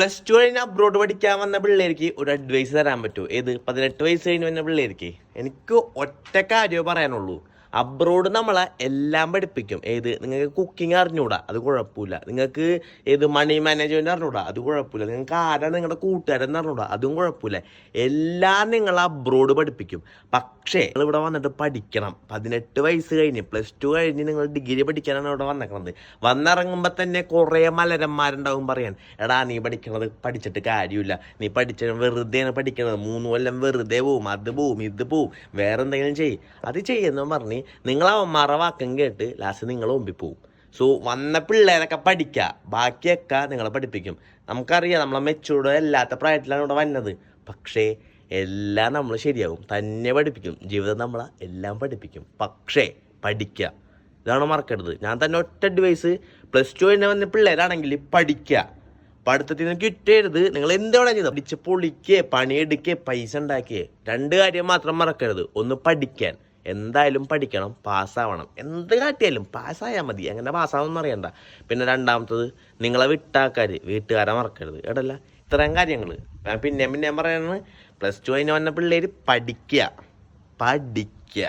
Plus two കഴിഞ്ഞ് abroad പഠിക്കാൻ വന്ന പിള്ളേർക്ക് ഒരു അഡ്വൈസ് തരാൻ പറ്റുമോ ഏത്? പതിനെട്ട് വയസ്സ് കഴിഞ്ഞ് വന്ന പിള്ളേർക്ക്. എനിക്ക് ഒറ്റ കാര്യമേ പറയാനുള്ളൂ. അബ്രോഡ് നമ്മളെ എല്ലാം പഠിപ്പിക്കും. ഏത്? നിങ്ങൾക്ക് കുക്കിംഗ് അറിഞ്ഞൂടാ അത് കുഴപ്പമില്ല. നിങ്ങൾക്ക് ഏത് മണി മാനേജ്മെന്റ് അറിഞ്ഞൂടാ അത് കുഴപ്പമില്ല. നിങ്ങൾക്ക് ആരാണ് നിങ്ങളുടെ കൂട്ടുകാരെന്ന് അറിഞ്ഞൂടാ അതും കുഴപ്പമില്ല. എല്ലാം നിങ്ങൾ അബ്രോഡ് പഠിപ്പിക്കും. പക്ഷേ നിങ്ങൾ ഇവിടെ വന്നിട്ട് പഠിക്കണം. പതിനെട്ട് വയസ്സ് കഴിഞ്ഞ് പ്ലസ് ടു കഴിഞ്ഞ് നിങ്ങൾ ഡിഗ്രി പഠിക്കാനാണ് ഇവിടെ വന്നേക്കുന്നത് വന്നിറങ്ങുമ്പോൾ തന്നെ കുറേ മലരന്മാരുണ്ടാവും പറയാൻ എടാ നീ പഠിക്കണത് പഠിച്ചിട്ട് കാര്യമില്ല. നീ പഠിച്ച വെറുതെയാണ് പഠിക്കണത്. മൂന്ന് കൊല്ലം വെറുതെ പോവും അത് പോവും ഇത് പോവും വേറെ എന്തെങ്കിലും ചെയ്യും. അത് ചെയ്യുന്നു പറഞ്ഞ് നിങ്ങൾ അവന്മാരുടെ വാക്കം കേട്ട് ലാസ്റ്റ് നിങ്ങൾ മുമ്പിൽ പോവും. സോ വന്ന പിള്ളേരൊക്കെ പഠിക്കുക ബാക്കിയൊക്കെ നിങ്ങളെ പഠിപ്പിക്കും. നമുക്കറിയാം നമ്മളെ മെച്ചൂർഡ് അല്ലാത്ത പ്രായത്തിലാണ് ഇവിടെ വന്നത്. പക്ഷേ എല്ലാം നമ്മൾ ശരിയാകും തന്നെ പഠിപ്പിക്കും. ജീവിതം നമ്മളെ എല്ലാം പഠിപ്പിക്കും. പക്ഷേ പഠിക്കുക ഇതാണ് മറക്കരുത്. ഞാൻ തന്നെ ഒറ്റ അഡ്വൈസ് പ്ലസ് ടു തന്നെ വന്ന പിള്ളേരാണെങ്കിൽ പഠിക്കുക പഠിത്തത്തിൽ നിന്ന് കിട്ടരുത്. നിങ്ങൾ എന്താണ് ചെയ്തത് പഠിച്ച് പൊളിക്കുക പണിയെടുക്കുക പൈസ ഉണ്ടാക്കിയേ രണ്ട് കാര്യം മാത്രം മറക്കരുത്. ഒന്ന് പഠിക്കാൻ. എന്തായാലും പഠിക്കണം പാസ്സാവണം. എന്ത് കാട്ടിയാലും പാസ്സായാൽ മതി. എങ്ങനെ പാസ്സാവുമെന്ന് അറിയണ്ട. പിന്നെ രണ്ടാമത്തത് നിങ്ങളെ വിട്ടാക്കാർ വീട്ടുകാരെ മറക്കരുത്. ഇടല്ല ഇത്രയും കാര്യങ്ങൾ പിന്നെ പിന്നെ ഞാൻ പറയുന്നത് പ്ലസ് ടു കഴിഞ്ഞ് വന്ന പിള്ളേർ പഠിക്കുക പഠിക്കുക